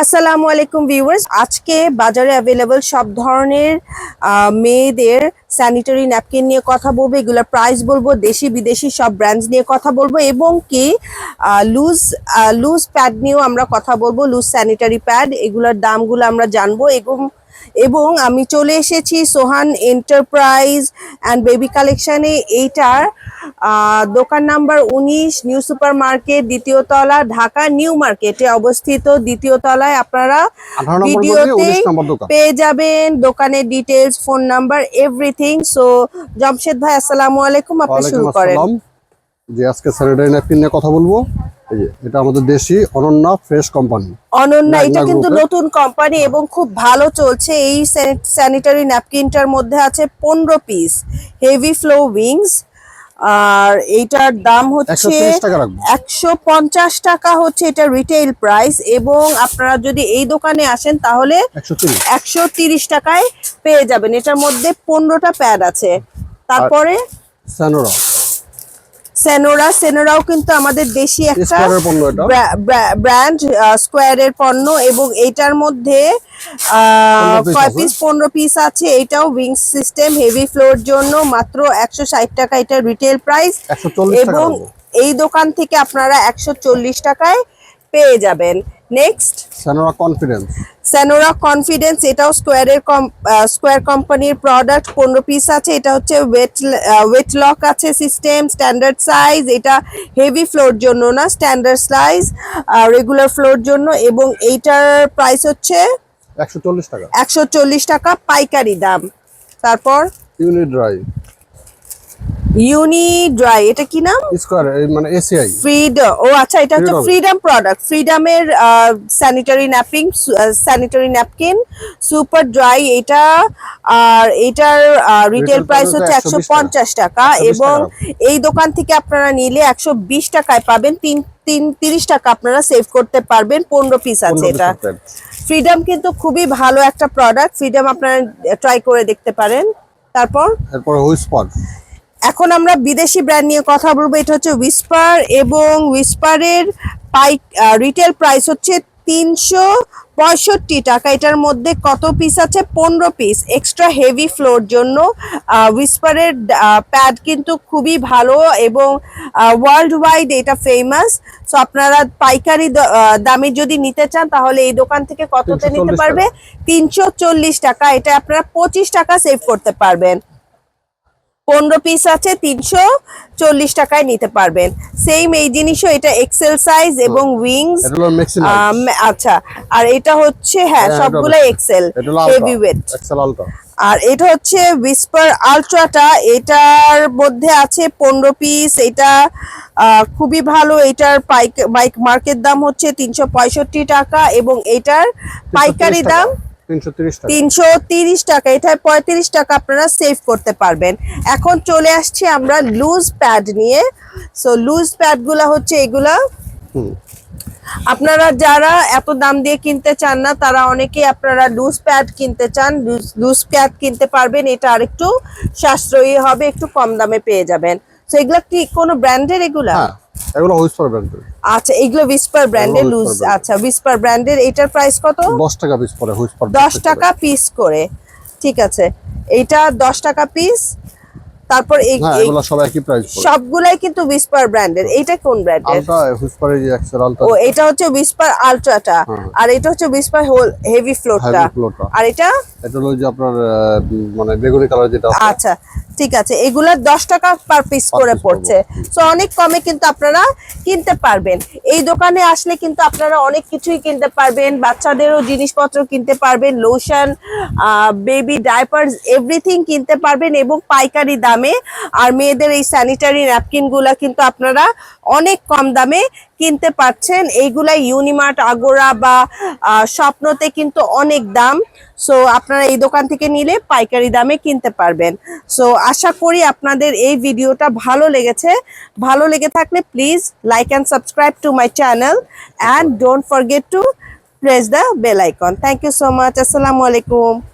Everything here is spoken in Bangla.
আসসালামু আলাইকুম ভিউয়ার্স। আজকে বাজারে অ্যাভেলেবল সব ধরনের মেয়েদের স্যানিটারি ন্যাপকিন নিয়ে কথা বলব, এগুলোর প্রাইস বলব, দেশি, বিদেশি সব ব্র্যান্ডস নিয়ে কথা বলব এবং কি লুজ লুজ প্যাড নিয়েও আমরা কথা বলব লুজ স্যানিটারি প্যাড এগুলোর দামগুলো আমরা জানব এবং এবং আমি চলে এসেছি সোহান এন্টারপ্রাইজ অ্যান্ড বেবি কালেকশানে এইটার দোকান নাম্বার উনিশ, নিউ সুপার মার্কেট দ্বিতীয় তলা, ঢাকা, নিউ মার্কেটে অবস্থিত দ্বিতীয় তলায় আপনারা ভিডিওতে পেয়ে যাবেন দোকানের details phone number everything so Jamshed ভাই আসসালামু আলাইকুম আপনি শুরু করেন। যে আজকে স্যানিটারি ন্যাপকিন নিয়ে কথা বলব। এই যে এটা আমাদের দেশি অনন্যা ফ্রেশ কোম্পানি অনন্যা এটা কিন্তু নতুন কোম্পানি এবং খুব ভালো চলছে। এই স্যানিটারি ন্যাপকিনটার মধ্যে আছে পনেরো পিস হেভি ফ্লো উইংস আর এইটার দাম হচ্ছে একশো পঞ্চাশ টাকা হচ্ছে এটা রিটেল প্রাইস এবং আপনারা যদি এই দোকানে আসেন তাহলে একশো তিরিশ। টাকায় পেয়ে যাবেন। এটার মধ্যে পনেরোটা প্যাড আছে। তারপরে সেনোরা সেনোরাও কিন্তু আমাদের দেশি একটা ব্র্যান্ড স্কোয়ারের পণ্য এবং এটার মধ্যে আহ, 15 piece কয় পিস পনেরো পিস আছে। এটাও উইংস সিস্টেম হেভি ফ্লোর জন্য মাত্র একশো ষাট টাকা এটা রিটেল প্রাইস এবং এই দোকান থেকে আপনারা একশো চল্লিশ টাকায় পেয়ে যাবেন। Next Senora confidence Senora confidence এটাও স্কোয়ারের স্কোয়ার কোম্পানির প্রোডাক্ট পনেরো পিস আছে এটা হচ্ছে ওয়েট ওয়েট লক আছে সিস্টেম স্ট্যান্ডার্ড সাইজ এটা হেভি ফ্লোর জন্য না স্ট্যান্ডার্ড সাইজ রেগুলার ফ্লোর জন্য এবং এইটার প্রাইস হচ্ছে একশো চল্লিশ টাকা। একশো চল্লিশ টাকা পাইকারি দাম। তারপর? ইউনিট ড্রাই ইউনি ড্রাই এটা কি নাম? স্কোয়ার মানে এসিআই ফ্রিড ও আচ্ছা এটা হচ্ছে. Freedom product ফ্রিডমের sanitary napkin sanitary napkin super dry এটা আর এটার রিটেল প্রাইস হচ্ছে একশো পঞ্চাশ টাকা এবং এই দোকান থেকে আপনারা নিলে একশো বিশ টাকায় পাবেন তিন তিন তিরিশ টাকা আপনারা সেভ করতে পারবেন পনেরো পিস আছে এটা। ফ্রিডম কিন্তু খুবই ভালো একটা প্রোডাক্ট ফ্রিডম আপনারা ট্রাই করে দেখতে পারেন। তারপর? এরপর হুইসপার এখন আমরা বিদেশি ব্র্যান্ড নিয়ে কথা বলব। এটা হচ্ছে উইসপার এবং উইসপারের পাই রিটেল প্রাইস হচ্ছে তিনশো পঁয়ষট্টি টাকা। এটার মধ্যে কত পিস আছে? পনেরো পিস এক্সট্রা হেভি ফ্লোর জন্য উইসপারের প্যাড কিন্তু খুবই ভালো এবং ওয়ার্ল্ড ওয়াইড এটা ফেমাস সো আপনারা পাইকারি দ- দামে যদি নিতে চান তাহলে এই দোকান থেকে কততে নিতে পারবে? তিনশো চল্লিশ টাকা। এটা আপনারা পঁচিশ টাকা সেভ করতে পারবেন। পনেরো পিস আছে তিনশো চল্লিশ টাকায় নিতে পারবেন। সেম এই জিনিসও এটা এক্সেল সাইজ এবং উইংস আচ্ছা। আর এটা হচ্ছে হ্যাঁ হ্যাঁ, সবগুলো এক্সেল হেভি ওয়েট আর এটা হচ্ছে উইসপার আলট্রাটা এটার মধ্যে আছে পনেরো পিস এটা খুবই ভালো। এটার পাইক মার্কেট দাম হচ্ছে তিনশো পঁয়ষট্টি টাকা এবং এটার পাইকারি দাম তিনশো তিরিশ টাকা। এটায় পঁয়ত্রিশ টাকা আপনারা সেভ করতে পারবেন। এখন চলে আসছি আমরা লুজ প্যাড নিয়ে। সো লুজ প্যাডগুলা হচ্ছে এগুলা। আপনারা যারা এত দাম দিয়ে কিনতে চান না তারা অনেকে আপনারা লুজ প্যাড কিনতে চান লুজ প্যাড কিনতে পারবেন। এটা আরেকটু সাশ্রয়ী হবে একটু কম দামে পেয়ে যাবেন। তো এগুলা কি কোনো ব্র্যান্ডের এগুলা? হ্যাঁ এগুলো হুইসপার ব্র্যান্ডের আচ্ছা এগুলো উইসপার ব্র্যান্ডের লুজ আচ্ছা উইসপার ব্র্যান্ডের এটার প্রাইস কত? দশ টাকা পিস পরে হুইসপার দশ টাকা পিস করে ঠিক আছে। এইটা দশ টাকা পিস তারপর এই হ্যাঁ এগুলো সব একই প্রাইস পড়ে। সবগুলাই কিন্তু উইসপার ব্র্যান্ডের এইটা কোন ব্র্যান্ডের আলট্রা হুইসপারের যে এক্সেল আলট্রা ও এটা হচ্ছে উইসপার আলট্রাটা হ্যাঁ। আর এটা হচ্ছে উইসপার হোল হেভি ফ্লোরটা হেভি ফ্লোটা আর এটা? এটা হলো যে আপনার মানে বেগুনি কালার যেটা আচ্ছা ঠিক আছে। এগুলা দশ টাকা পার পিস করে পড়ছে। সো অনেক কমে কিন্তু আপনারা কিনতে পারবেন। এই দোকানে আসলে কিন্তু আপনারা অনেক কিছুই কিনতে পারবেন। বাচ্চাদেরও জিনিসপত্র কিনতে পারবেন লোশন বেবি ডাইপার্স এভরিথিং কিনতে পারবেন এবং পাইকারি দামে। আর মেয়েদের এই স্যানিটারি ন্যাপকিনগুলা কিন্তু আপনারা অনেক কম দামে কিনতে পারছেন এইগুলা ইউনিমার্ট আগোরা বা স্বপ্নতে কিন্তু অনেক দাম। সো আপনারা এই দোকান থেকে নিলে পাইকারি দামে কিনতে পারবেন। সো আশা করি আপনাদের এই ভিডিওটা ভালো লেগেছে। ভালো লেগে থাকলে please like and subscribe to my channel and don't forget to press the bell icon thank you so much আসসালামু আলাইকুম